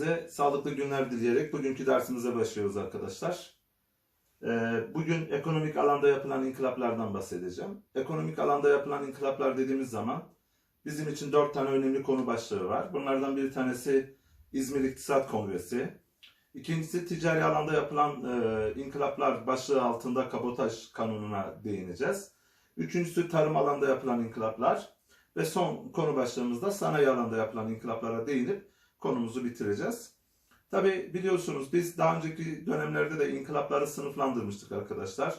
Size sağlıklı günler dileyerek bugünkü dersimize başlıyoruz arkadaşlar. Ee, Bugün ekonomik alanda yapılan inkılaplardan bahsedeceğim. Ekonomik alanda yapılan inkılaplar dediğimiz zaman bizim için dört tane önemli konu başlığı var. Bunlardan bir tanesi İzmir İktisat Kongresi. İkincisi ticari alanda yapılan e, inkılaplar başlığı altında kabotaj kanununa değineceğiz. Üçüncüsü tarım alanda yapılan inkılaplar. Ve son konu başlığımızda sanayi alanda yapılan inkılaplara değinip konumuzu bitireceğiz. Tabi biliyorsunuz biz daha önceki dönemlerde de inkılapları sınıflandırmıştık arkadaşlar.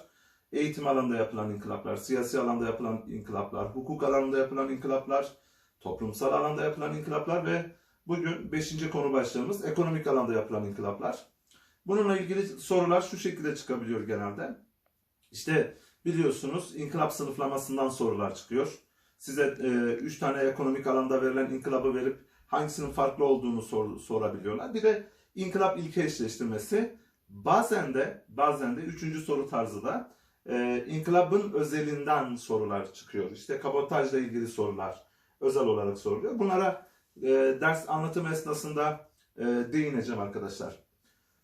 Eğitim alanında yapılan inkılaplar, siyasi alanda yapılan inkılaplar, hukuk alanında yapılan inkılaplar, toplumsal alanda yapılan inkılaplar ve bugün 5. konu başlığımız ekonomik alanda yapılan inkılaplar. Bununla ilgili sorular şu şekilde çıkabiliyor genelde. İşte biliyorsunuz inkılap sınıflamasından sorular çıkıyor. Size 3 tane ekonomik alanda verilen inkılabı verip hangisinin farklı olduğunu sor, sorabiliyorlar. Bir de inkılap ilke eşleştirmesi. Bazen de bazen de üçüncü soru tarzı da e, inkılabın özelinden sorular çıkıyor. İşte kabotajla ilgili sorular özel olarak soruluyor. Bunlara e, ders anlatım esnasında e, değineceğim arkadaşlar.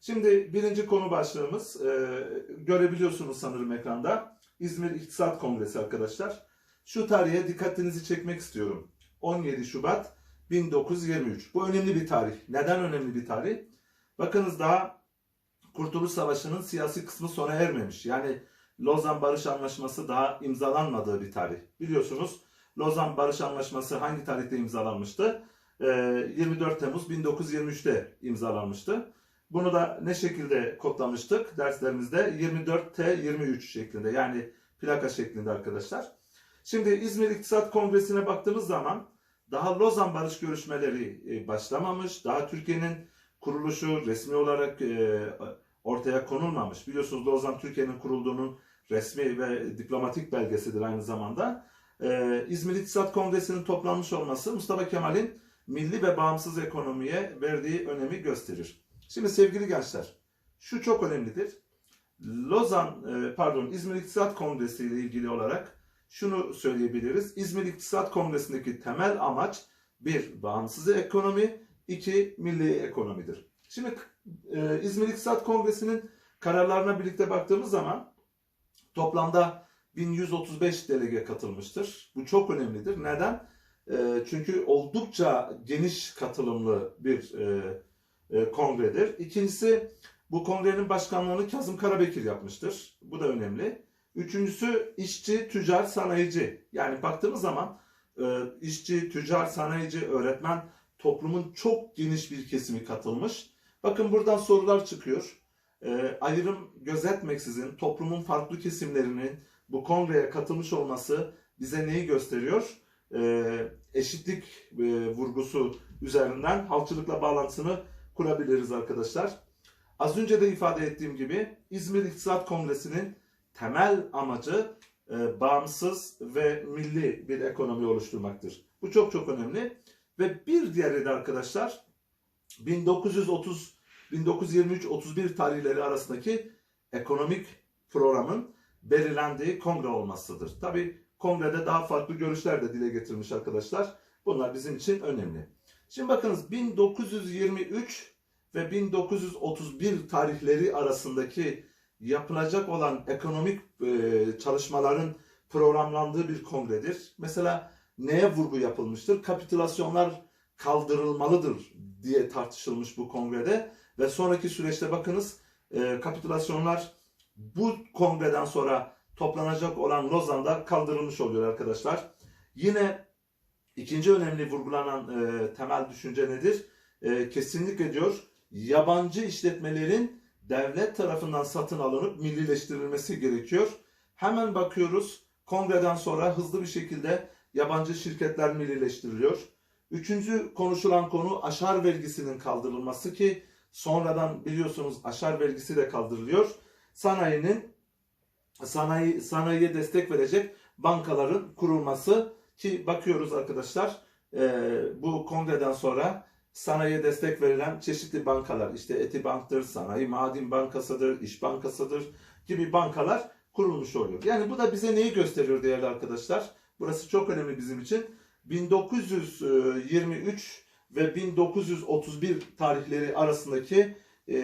Şimdi birinci konu başlığımız e, görebiliyorsunuz sanırım ekranda. İzmir İktisat Kongresi arkadaşlar. Şu tarihe dikkatinizi çekmek istiyorum. 17 Şubat 1923. Bu önemli bir tarih. Neden önemli bir tarih? Bakınız daha Kurtuluş Savaşı'nın siyasi kısmı sona ermemiş. Yani Lozan Barış Anlaşması daha imzalanmadığı bir tarih. Biliyorsunuz Lozan Barış Anlaşması hangi tarihte imzalanmıştı? Ee, 24 Temmuz 1923'te imzalanmıştı. Bunu da ne şekilde kodlamıştık derslerimizde? 24T23 şeklinde yani plaka şeklinde arkadaşlar. Şimdi İzmir İktisat Kongresi'ne baktığımız zaman daha Lozan barış görüşmeleri e, başlamamış. Daha Türkiye'nin kuruluşu resmi olarak e, ortaya konulmamış. Biliyorsunuz Lozan Türkiye'nin kurulduğunun resmi ve diplomatik belgesidir aynı zamanda. E, İzmir İktisat Kongresi'nin toplanmış olması Mustafa Kemal'in milli ve bağımsız ekonomiye verdiği önemi gösterir. Şimdi sevgili gençler, şu çok önemlidir. Lozan, pardon İzmir İktisat Kongresi ile ilgili olarak şunu söyleyebiliriz. İzmir İktisat Kongresi'ndeki temel amaç bir bağımsız ekonomi, iki milli ekonomidir. Şimdi e, İzmir İktisat Kongresi'nin kararlarına birlikte baktığımız zaman toplamda 1135 delege katılmıştır. Bu çok önemlidir. Neden? E, çünkü oldukça geniş katılımlı bir e, e, kongredir. İkincisi bu kongrenin başkanlığını Kazım Karabekir yapmıştır. Bu da önemli. Üçüncüsü işçi, tüccar, sanayici. Yani baktığımız zaman e, işçi, tüccar, sanayici, öğretmen toplumun çok geniş bir kesimi katılmış. Bakın buradan sorular çıkıyor. E, ayrım gözetmeksizin toplumun farklı kesimlerinin bu kongreye katılmış olması bize neyi gösteriyor? E, eşitlik vurgusu üzerinden halkçılıkla bağlantısını kurabiliriz arkadaşlar. Az önce de ifade ettiğim gibi İzmir İktisat Kongresi'nin temel amacı e, bağımsız ve milli bir ekonomi oluşturmaktır. Bu çok çok önemli. Ve bir diğeri de arkadaşlar 1930 1923-31 tarihleri arasındaki ekonomik programın belirlendiği kongre olmasıdır. Tabi kongrede daha farklı görüşler de dile getirmiş arkadaşlar. Bunlar bizim için önemli. Şimdi bakınız 1923 ve 1931 tarihleri arasındaki yapılacak olan ekonomik e, çalışmaların programlandığı bir kongredir. Mesela neye vurgu yapılmıştır? Kapitülasyonlar kaldırılmalıdır diye tartışılmış bu kongrede ve sonraki süreçte bakınız e, kapitülasyonlar bu kongreden sonra toplanacak olan Lozan'da kaldırılmış oluyor arkadaşlar. Yine ikinci önemli vurgulanan e, temel düşünce nedir? E, kesinlikle diyor yabancı işletmelerin devlet tarafından satın alınıp millileştirilmesi gerekiyor. Hemen bakıyoruz kongreden sonra hızlı bir şekilde yabancı şirketler millileştiriliyor. Üçüncü konuşulan konu aşar vergisinin kaldırılması ki sonradan biliyorsunuz aşar vergisi de kaldırılıyor. Sanayinin sanayi sanayiye destek verecek bankaların kurulması ki bakıyoruz arkadaşlar bu kongreden sonra sanayiye destek verilen çeşitli bankalar işte Etibank'tır, Sanayi Maden Bankası'dır, İş Bankası'dır gibi bankalar kurulmuş oluyor. Yani bu da bize neyi gösteriyor değerli arkadaşlar? Burası çok önemli bizim için. 1923 ve 1931 tarihleri arasındaki e,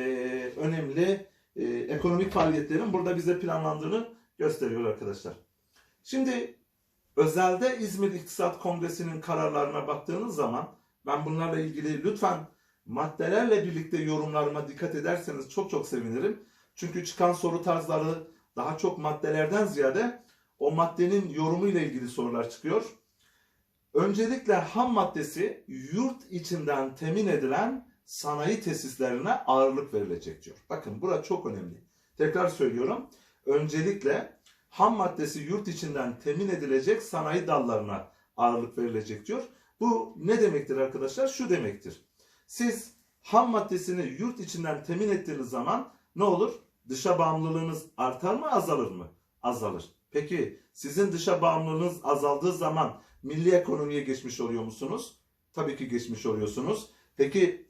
önemli e, ekonomik faaliyetlerin burada bize planlandığını gösteriyor arkadaşlar. Şimdi özelde İzmir İktisat Kongresi'nin kararlarına baktığınız zaman ben bunlarla ilgili lütfen maddelerle birlikte yorumlarıma dikkat ederseniz çok çok sevinirim. Çünkü çıkan soru tarzları daha çok maddelerden ziyade o maddenin yorumu ile ilgili sorular çıkıyor. Öncelikle ham maddesi yurt içinden temin edilen sanayi tesislerine ağırlık verilecek diyor. Bakın bura çok önemli. Tekrar söylüyorum. Öncelikle ham maddesi yurt içinden temin edilecek sanayi dallarına ağırlık verilecek diyor. Bu ne demektir arkadaşlar? Şu demektir. Siz ham maddesini yurt içinden temin ettiğiniz zaman ne olur? Dışa bağımlılığınız artar mı azalır mı? Azalır. Peki sizin dışa bağımlılığınız azaldığı zaman milli ekonomiye geçmiş oluyor musunuz? Tabii ki geçmiş oluyorsunuz. Peki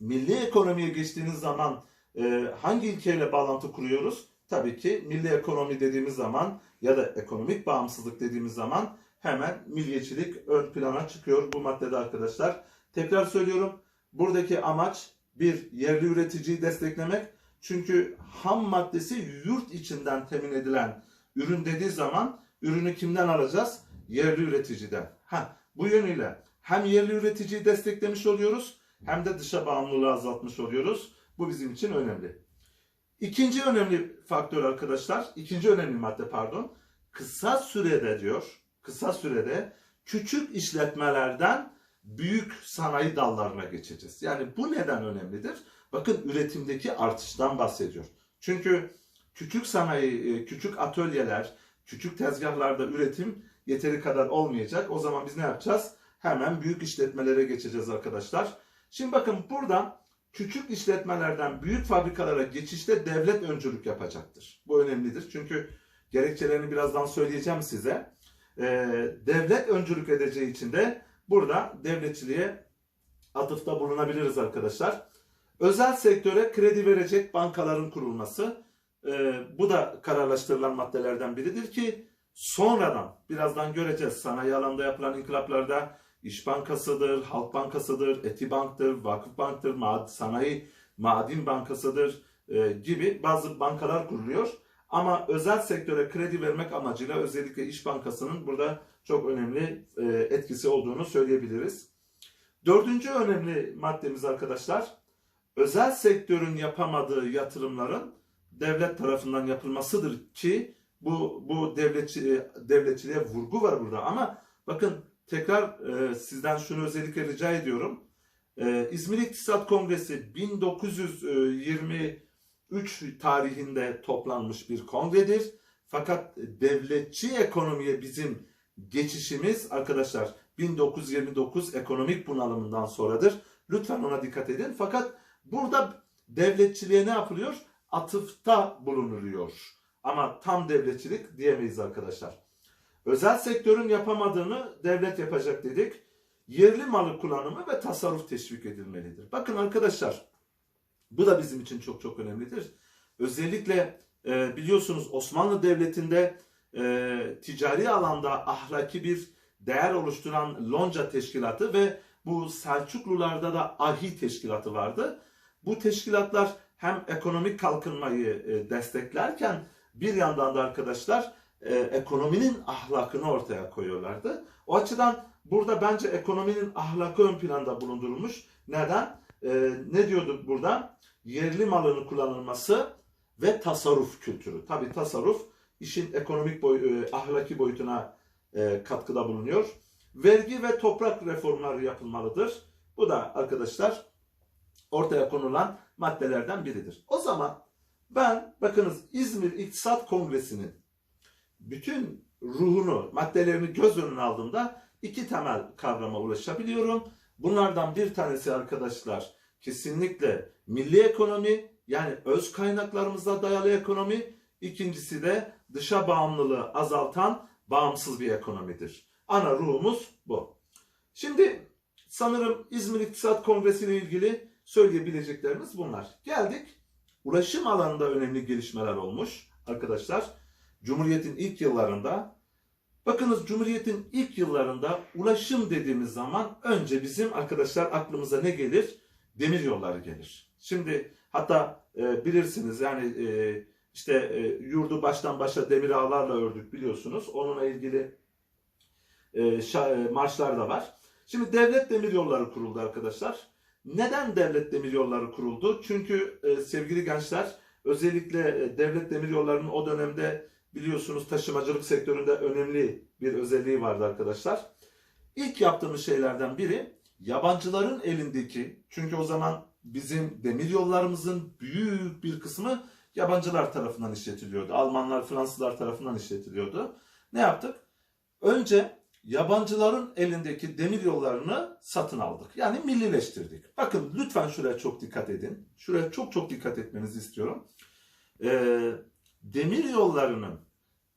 milli ekonomiye geçtiğiniz zaman e, hangi ilkeyle bağlantı kuruyoruz? Tabii ki milli ekonomi dediğimiz zaman ya da ekonomik bağımsızlık dediğimiz zaman hemen milliyetçilik ön plana çıkıyor bu maddede arkadaşlar. Tekrar söylüyorum. Buradaki amaç bir yerli üreticiyi desteklemek. Çünkü ham maddesi yurt içinden temin edilen ürün dediği zaman ürünü kimden alacağız? Yerli üreticiden. Ha, bu yönüyle hem yerli üreticiyi desteklemiş oluyoruz hem de dışa bağımlılığı azaltmış oluyoruz. Bu bizim için önemli. İkinci önemli faktör arkadaşlar, ikinci önemli madde pardon, kısa sürede diyor, kısa sürede küçük işletmelerden büyük sanayi dallarına geçeceğiz. Yani bu neden önemlidir? Bakın üretimdeki artıştan bahsediyor. Çünkü küçük sanayi, e, küçük atölyeler, küçük tezgahlarda üretim yeteri kadar olmayacak. O zaman biz ne yapacağız? Hemen büyük işletmelere geçeceğiz arkadaşlar. Şimdi bakın burada küçük işletmelerden büyük fabrikalara geçişte devlet öncülük yapacaktır. Bu önemlidir. Çünkü gerekçelerini birazdan söyleyeceğim size. Ee, devlet öncülük edeceği için de burada devletçiliğe atıfta bulunabiliriz arkadaşlar. Özel sektöre kredi verecek bankaların kurulması. Ee, bu da kararlaştırılan maddelerden biridir ki sonradan birazdan göreceğiz sanayi alanda yapılan inkılaplarda İş Bankası'dır, Halk Bankası'dır, Etibank'tır, Vakıfbank'tır, Mad Sanayi Maden Bankası'dır e, gibi bazı bankalar kuruluyor. Ama özel sektöre kredi vermek amacıyla özellikle İş Bankası'nın burada çok önemli e, etkisi olduğunu söyleyebiliriz. Dördüncü önemli maddemiz arkadaşlar, özel sektörün yapamadığı yatırımların devlet tarafından yapılmasıdır ki bu bu devletçi, devletçiliğe vurgu var burada ama bakın tekrar e, sizden şunu özellikle rica ediyorum. E, İzmir İktisat Kongresi 1923 tarihinde toplanmış bir kongredir. Fakat devletçi ekonomiye bizim geçişimiz arkadaşlar 1929 ekonomik bunalımından sonradır. Lütfen ona dikkat edin. Fakat burada devletçiliğe ne yapılıyor? Atıfta bulunuluyor. Ama tam devletçilik diyemeyiz arkadaşlar. Özel sektörün yapamadığını devlet yapacak dedik. Yerli malı kullanımı ve tasarruf teşvik edilmelidir. Bakın arkadaşlar bu da bizim için çok çok önemlidir. Özellikle e, biliyorsunuz Osmanlı Devleti'nde e, ticari alanda ahlaki bir değer oluşturan Lonca Teşkilatı ve bu Selçuklularda da Ahi Teşkilatı vardı. Bu teşkilatlar hem ekonomik kalkınmayı e, desteklerken bir yandan da arkadaşlar e, ekonominin ahlakını ortaya koyuyorlardı. O açıdan burada bence ekonominin ahlakı ön planda bulundurulmuş. Neden? E, ne diyorduk burada? Yerli malının kullanılması ve tasarruf kültürü. Tabi tasarruf işin ekonomik boy, e, ahlaki boyutuna e, katkıda bulunuyor. Vergi ve toprak reformları yapılmalıdır. Bu da arkadaşlar ortaya konulan maddelerden biridir. O zaman ben bakınız İzmir İktisat Kongresi'nin bütün ruhunu, maddelerini göz önüne aldığımda iki temel kavrama ulaşabiliyorum. Bunlardan bir tanesi arkadaşlar kesinlikle milli ekonomi yani öz kaynaklarımıza dayalı ekonomi. İkincisi de dışa bağımlılığı azaltan bağımsız bir ekonomidir. Ana ruhumuz bu. Şimdi sanırım İzmir İktisat Kongresi ile ilgili söyleyebileceklerimiz bunlar. Geldik. Ulaşım alanında önemli gelişmeler olmuş arkadaşlar. Cumhuriyet'in ilk yıllarında Bakınız Cumhuriyet'in ilk yıllarında ulaşım dediğimiz zaman önce bizim arkadaşlar aklımıza ne gelir? Demir yolları gelir. Şimdi hatta e, bilirsiniz yani e, işte e, yurdu baştan başa demir ağlarla ördük biliyorsunuz. Onunla ilgili e, şa- e, marşlar da var. Şimdi devlet demir yolları kuruldu arkadaşlar. Neden devlet demir yolları kuruldu? Çünkü e, sevgili gençler özellikle e, devlet demir yollarının o dönemde biliyorsunuz taşımacılık sektöründe önemli bir özelliği vardı arkadaşlar. İlk yaptığımız şeylerden biri yabancıların elindeki çünkü o zaman bizim demir yollarımızın büyük bir kısmı yabancılar tarafından işletiliyordu. Almanlar, Fransızlar tarafından işletiliyordu. Ne yaptık? Önce yabancıların elindeki demir yollarını satın aldık. Yani millileştirdik. Bakın lütfen şuraya çok dikkat edin. Şuraya çok çok dikkat etmenizi istiyorum. Ee, demir yollarının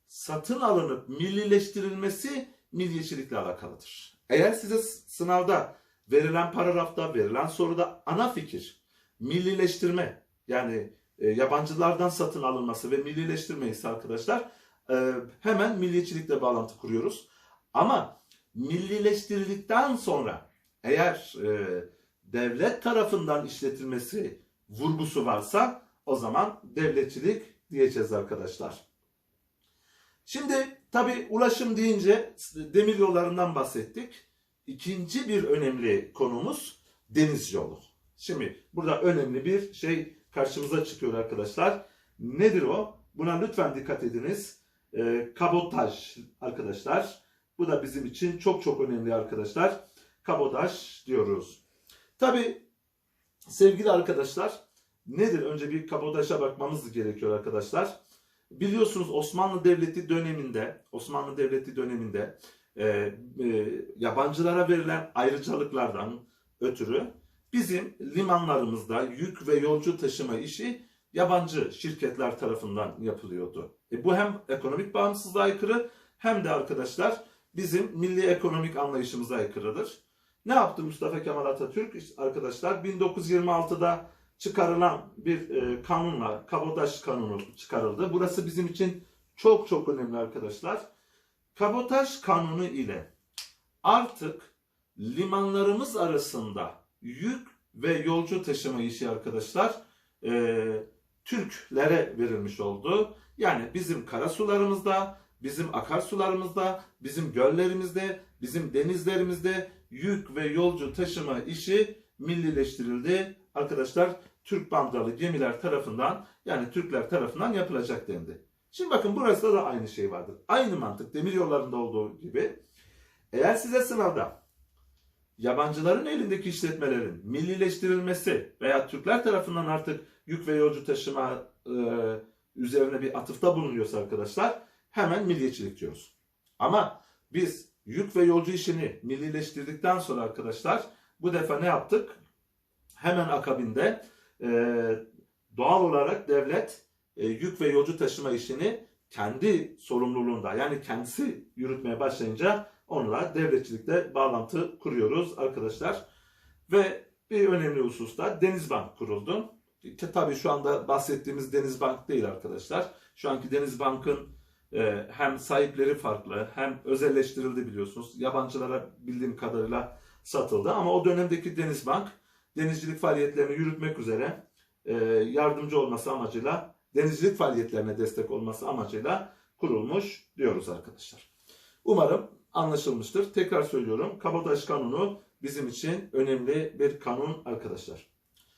satın alınıp millileştirilmesi milliyetçilikle alakalıdır. Eğer size sınavda verilen paragrafta, verilen soruda ana fikir millileştirme yani e, yabancılardan satın alınması ve millileştirme arkadaşlar e, hemen milliyetçilikle bağlantı kuruyoruz. Ama millileştirildikten sonra eğer e, devlet tarafından işletilmesi vurgusu varsa o zaman devletçilik diyeceğiz arkadaşlar. Şimdi tabi ulaşım deyince demir yollarından bahsettik. İkinci bir önemli konumuz deniz yolu. Şimdi burada önemli bir şey karşımıza çıkıyor arkadaşlar. Nedir o? Buna lütfen dikkat ediniz. Ee, kabotaj arkadaşlar. Bu da bizim için çok çok önemli arkadaşlar. Kabotaj diyoruz. Tabi sevgili arkadaşlar nedir? Önce bir kabotaja bakmamız gerekiyor arkadaşlar. Biliyorsunuz Osmanlı Devleti döneminde, Osmanlı Devleti döneminde e, e, yabancılara verilen ayrıcalıklardan ötürü bizim limanlarımızda yük ve yolcu taşıma işi yabancı şirketler tarafından yapılıyordu. E, bu hem ekonomik bağımsızlığa aykırı hem de arkadaşlar bizim milli ekonomik anlayışımıza aykırıdır. Ne yaptı Mustafa Kemal Atatürk? Arkadaşlar 1926'da çıkarılan bir e, kanunla, kabotaj kanunu çıkarıldı. Burası bizim için çok çok önemli arkadaşlar. Kabotaj kanunu ile artık limanlarımız arasında yük ve yolcu taşıma işi arkadaşlar e, Türklere verilmiş oldu. Yani bizim karasularımızda, bizim akarsularımızda, bizim göllerimizde, bizim denizlerimizde yük ve yolcu taşıma işi millileştirildi. Arkadaşlar Türk bandalı gemiler tarafından yani Türkler tarafından yapılacak dendi. Şimdi bakın burası da aynı şey vardır. Aynı mantık demir yollarında olduğu gibi. Eğer size sınavda yabancıların elindeki işletmelerin millileştirilmesi veya Türkler tarafından artık yük ve yolcu taşıma e, üzerine bir atıfta bulunuyorsa arkadaşlar hemen milliyetçilik diyoruz. Ama biz yük ve yolcu işini millileştirdikten sonra arkadaşlar bu defa ne yaptık? Hemen akabinde e, doğal olarak devlet e, yük ve yolcu taşıma işini kendi sorumluluğunda yani kendisi yürütmeye başlayınca onunla devletçilikle bağlantı kuruyoruz arkadaşlar. Ve bir önemli hususta Denizbank kuruldu. Ki Tabii şu anda bahsettiğimiz Denizbank değil arkadaşlar. Şu anki Denizbank'ın e, hem sahipleri farklı hem özelleştirildi biliyorsunuz. Yabancılara bildiğim kadarıyla satıldı ama o dönemdeki Denizbank denizcilik faaliyetlerini yürütmek üzere e, yardımcı olması amacıyla denizcilik faaliyetlerine destek olması amacıyla kurulmuş diyoruz arkadaşlar. Umarım anlaşılmıştır. Tekrar söylüyorum. Kabotaj kanunu bizim için önemli bir kanun arkadaşlar.